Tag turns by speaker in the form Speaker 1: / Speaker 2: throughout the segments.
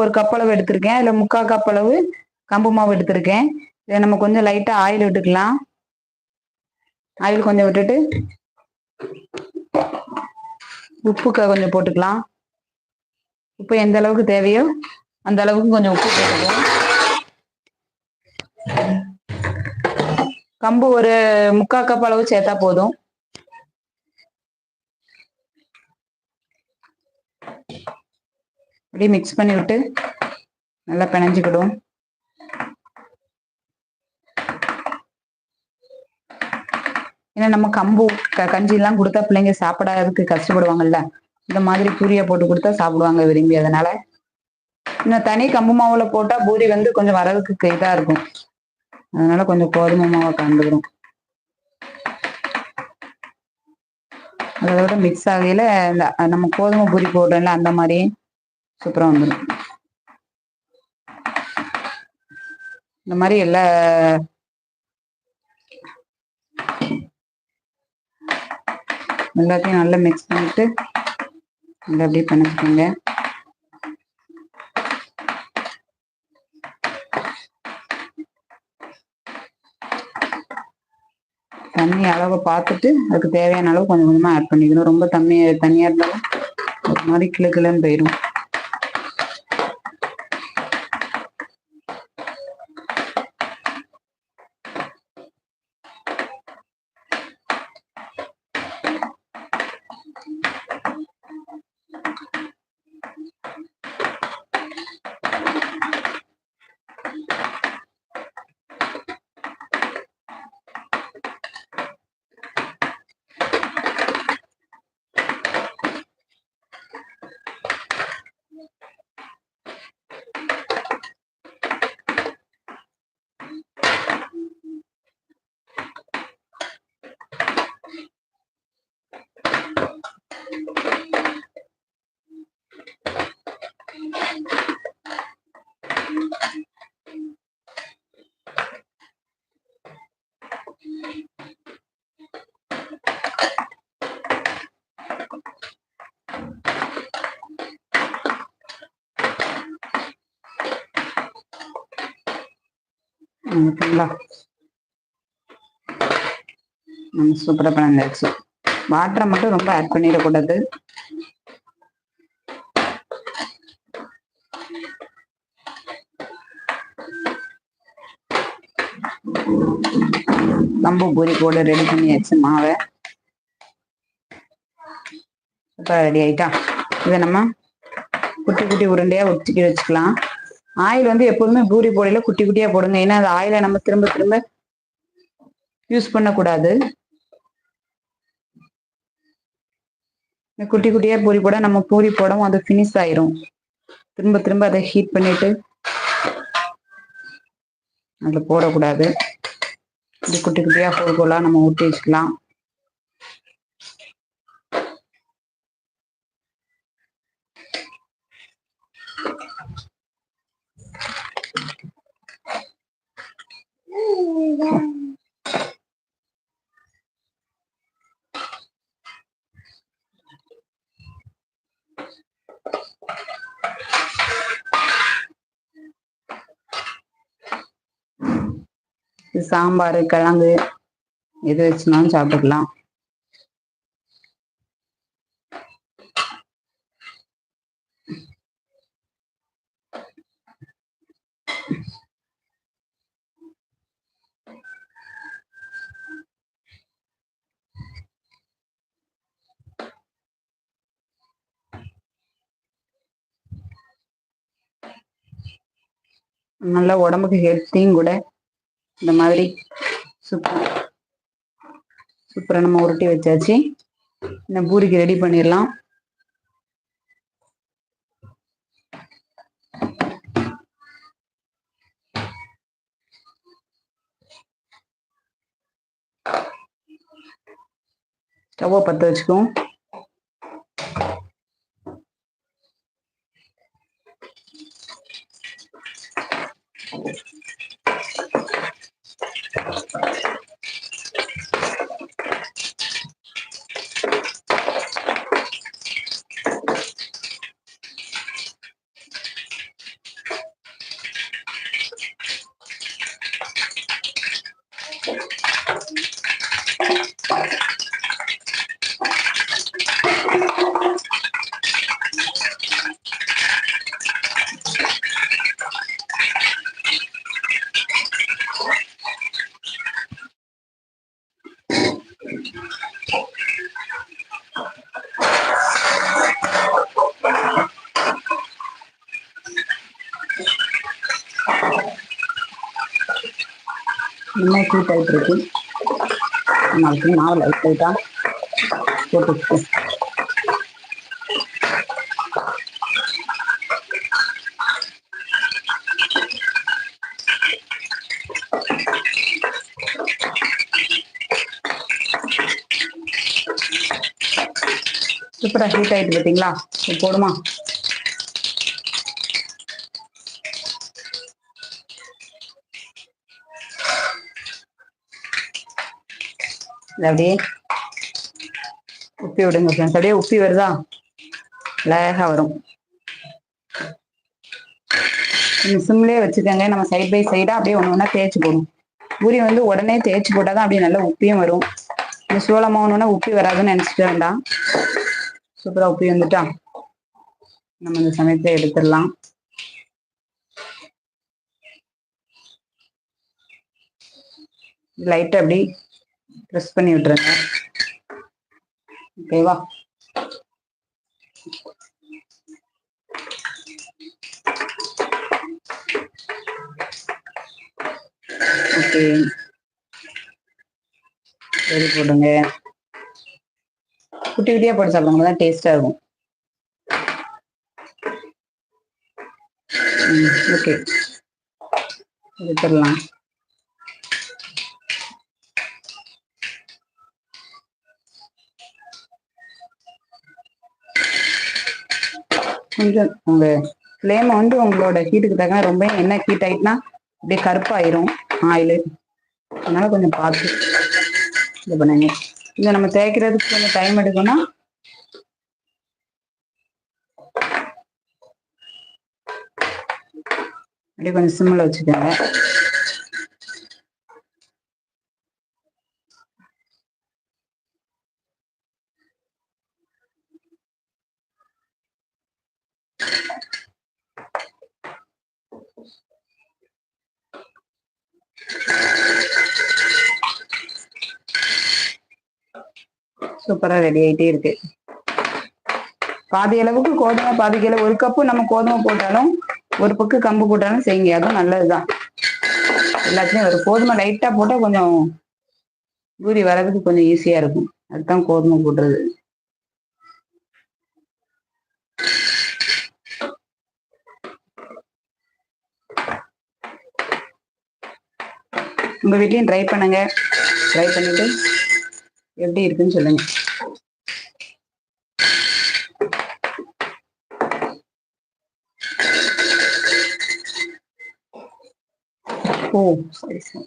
Speaker 1: ஒரு கப் அளவு எடுத்திருக்கேன். அதில் முக்கால் கப் அளவு கம்பு மாவு எடுத்திருக்கேன். இதை நம்ம கொஞ்சம் லைட்டாக ஆயில் விட்டுக்கலாம். ஆயில் கொஞ்சம் விட்டுட்டு உப்பு கொஞ்சம் போட்டுக்கலாம். உப்பு எந்த அளவுக்கு தேவையோ அந்த அளவுக்கு கொஞ்சம் உப்பு போட்டுக்கலாம். கம்பு ஒரு முக்கால் கப் அளவு சேர்த்தா போதும். அப்படியே மிக்ஸ் பண்ணி விட்டு நல்லா பிணைஞ்சுக்கிடும் ஏன்னா நம்ம கம்பு க கஞ்சிலாம் கொடுத்தா பிள்ளைங்க சாப்பிடாததுக்கு கஷ்டப்படுவாங்கல்ல. இந்த மாதிரி பூரியை போட்டு கொடுத்தா சாப்பிடுவாங்க விரும்பி. அதனால இன்னும் தனி கம்பு மாவுல போட்டா பூரி வந்து கொஞ்சம் வரதுக்கு இதா இருக்கும். அதனால கொஞ்சம் கோதுமை மாவை கலந்துக்கிறோம் அதோட மிக்ஸ் ஆகையில இந்த நம்ம கோதுமை பூரி போடுறோம்ல அந்த மாதிரி சூப்பரா வந்துடும் இந்த மாதிரி எல்லா எல்லாத்தையும் நல்லா மிக்ஸ் பண்ணிட்டு நல்லா அப்படியே பண்ணிக்கோங்க. தண்ணி அளவை பார்த்துட்டு அதுக்கு தேவையான அளவு கொஞ்சம் கொஞ்சமா ஆட் பண்ணிக்கணும். ரொம்ப தண்ணி தனியாக இருந்தாலும் ஒரு மாதிரி கிளு கிளுன்னு போயிடும் ஓகேங்களா நம்ம சூப்பராக பண்ணியாச்சு. வாட்டரை மட்டும் ரொம்ப ஆட் பண்ணிடக்கூடாது. கம்பு பூரி கூட ரெடி பண்ணியாச்சு மாவை. இப்போ ரெடி ஆயிட்டா? இதை நம்ம குட்டி குட்டி உருண்டையா ஒட்டிக்கி வச்சுக்கலாம். ஆயில் வந்து எப்போதுமே பூரி போடையில குட்டி குட்டியா போடுங்க. ஏன்னா அந்த ஆயிலை நம்ம திரும்ப திரும்ப யூஸ் பண்ணக்கூடாது. குட்டி குட்டியா பூரி போட நம்ம பூரி போடவும் அது ஃபினிஷ் ஆயிரும். திரும்ப திரும்ப அதை ஹீட் பண்ணிட்டு அதில் போடக்கூடாது. இது குட்டி குட்டியாக கோல் கோலாக நம்ம ஊற்றி வச்சுக்கலாம். சாம்பார் கிழங்கு எது வச்சுனாலும் சாப்பிட்டுக்கலாம். நல்ல உடம்புக்கு ஹெல்த்தியும் கூட. இந்த மாதிரி சூப்பர் சூப்பரா நம்ம உருட்டி வச்சாச்சு. இந்த பூரிக்கு ரெடி பண்ணிடலாம். ஸ்டவ்வை பற்ற வச்சுக்குவோம். இன்னும் ஹீட் ஆகிட்டு இருக்கு. நாளைக்கு மாவு லைட் லைட்டாக போட்டு சூப்பராக ஹீட் ஆயிட்டு பார்த்தீங்களா போடுமா? அப்படியே உப்பி விடுங்க ஃப்ரெண்ட்ஸ் அப்படியே உப்பி வருதா? அழகா வரும். சிம்லேயே வச்சுக்கோங்க. நம்ம சைட் பை சைடா அப்படியே ஒன்று ஒன்றா தேய்ச்சி போடும் பூரி வந்து உடனே தேய்ச்சி போட்டால் தான் அப்படியே நல்லா உப்பியும் வரும். இந்த சோளமாகணுன்னா உப்பி வராதுன்னு நினச்சிட்டு வேண்டாம். சூப்பராக உப்பி வந்துட்டா? நம்ம இந்த சமயத்தை எடுத்துடலாம். லைட் அப்படி ப்ரெஸ் பண்ணி விட்டுருங்க. ஓகேவா ஓகே சரி போடுங்க. குட்டி குட்டியா போட்டு சாப்பிடுங்க. தான் டேஸ்டா இருக்கும். ஓகே எடுத்துடலாம். கொஞ்சம் உங்க ஃப்ளேம் வந்து உங்களோட ஹீட்டுக்கு தக்க ரொம்ப எண்ணெய் ஹீட் ஆயிட்டுனா அப்படியே கருப்பாயிரும் ஆயில் அதனால கொஞ்சம் பார்த்து இது பண்ணுங்க. இதை நம்ம தேய்க்கிறதுக்கு கொஞ்சம் டைம் எடுக்கும்னா அப்படியே கொஞ்சம் சிம்மில் வச்சுக்கோங்க. சூப்பரா ரெடி ஆயிட்டே இருக்கு. பாதி அளவுக்கு கோதுமை பாதி கிலோ ஒரு கப்பு நம்ம கோதுமை போட்டாலும் ஒரு பக்கு கம்பு போட்டாலும் செய்யுங்க. அதுவும் நல்லதுதான். எல்லாத்துலயும் ஒரு கோதுமை லைட்டா போட்டா கொஞ்சம் பூரி வர்றதுக்கு கொஞ்சம் ஈஸியா இருக்கும். அதுதான் கோதுமை போடுறது. உங்க வீட்லயும் ட்ரை பண்ணுங்க. ட்ரை பண்ணிட்டு எப்படி இருக்குன்னு சொல்லுங்க. ஓ சரி சரி.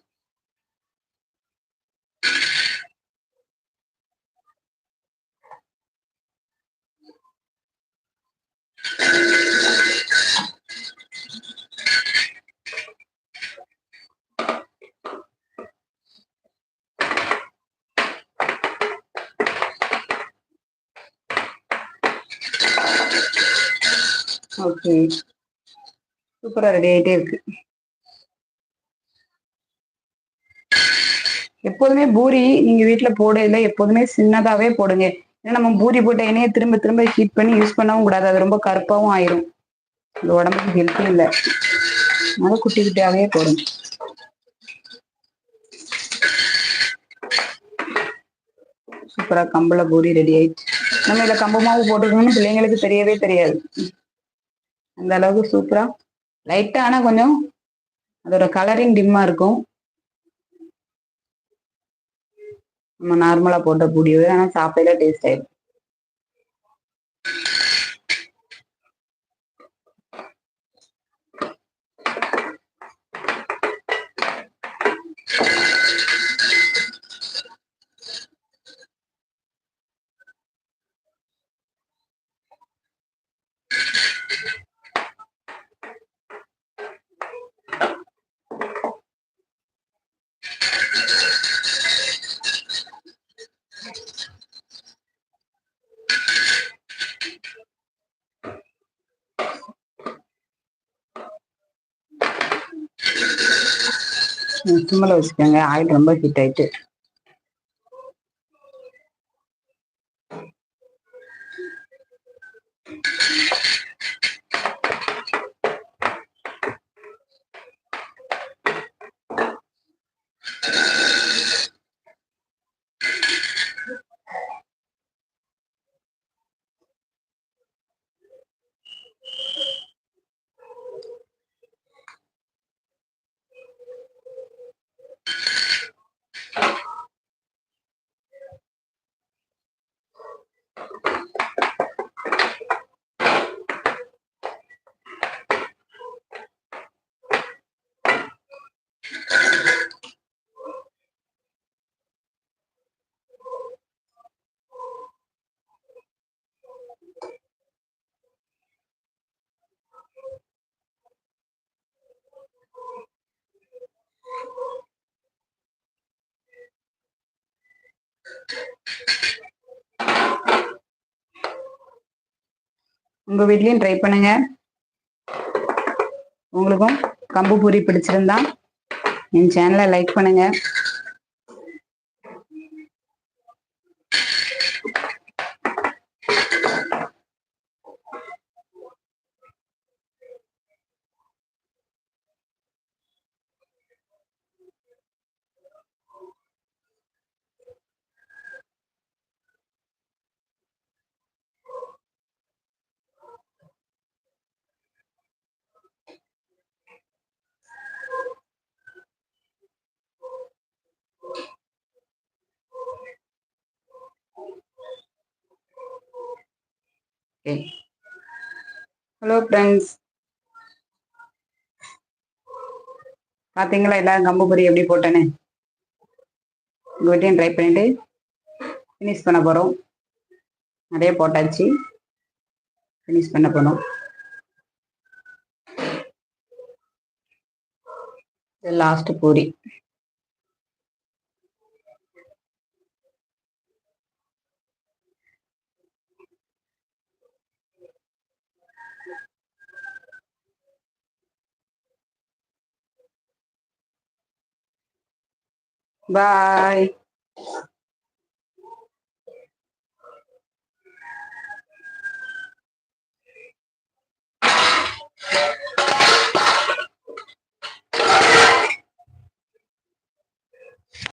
Speaker 1: ஓகே. சூப்பரா ரெடி ஆயிட்டே இருக்கு. எப்போதுமே பூரி நீங்க வீட்டுல போடையில எப்போதுமே சின்னதாவே போடுங்க. ஏன்னா நம்ம பூரி போட்ட எண்ணெயை திரும்ப திரும்ப ஹீட் பண்ணி யூஸ் பண்ணவும் கூடாது. அது ரொம்ப கருப்பாவும் ஆயிரும். அது உடம்புக்கு ஹெல்த்தி இல்லை. அதனால குட்டி குட்டியாவே போடுங்க. சூப்பரா கம்பள பூரி ரெடி ஆயிடுச்சு. நம்ம இதுல கம்பு மாவு போட்டுக்கணும்னு பிள்ளைங்களுக்கு தெரியவே தெரியாது. அந்த அளவுக்கு சூப்பரா. லைட்டா ஆனா கொஞ்சம் அதோட கலரிங் டிம்மா இருக்கும். நம்ம நார்மலா போட்ட பூடியவே ஆனா சாப்பிடல டேஸ்ட் ஆயிடும். சிம்மில் வச்சுக்கோங்க. ஆயில் ரொம்ப ஹீட் ஆயிட்டு. உங்க வீட்லயும் ட்ரை பண்ணுங்க. உங்களுக்கும் கம்பு பூரி பிடிச்சிருந்தா என் சேனலை லைக் பண்ணுங்க. ஓகே ஹலோ ஃப்ரெண்ட்ஸ் பார்த்தீங்களா எல்லாரும் கம்பு பொரி எப்படி போட்டேன்னு? உங்கள் வீட்டையும் ட்ரை பண்ணிட்டு ஃபினிஷ் பண்ண போகிறோம் நிறைய போட்டாச்சு. ஃபினிஷ் பண்ண போகிறோம் லாஸ்ட் பூரி. Bye.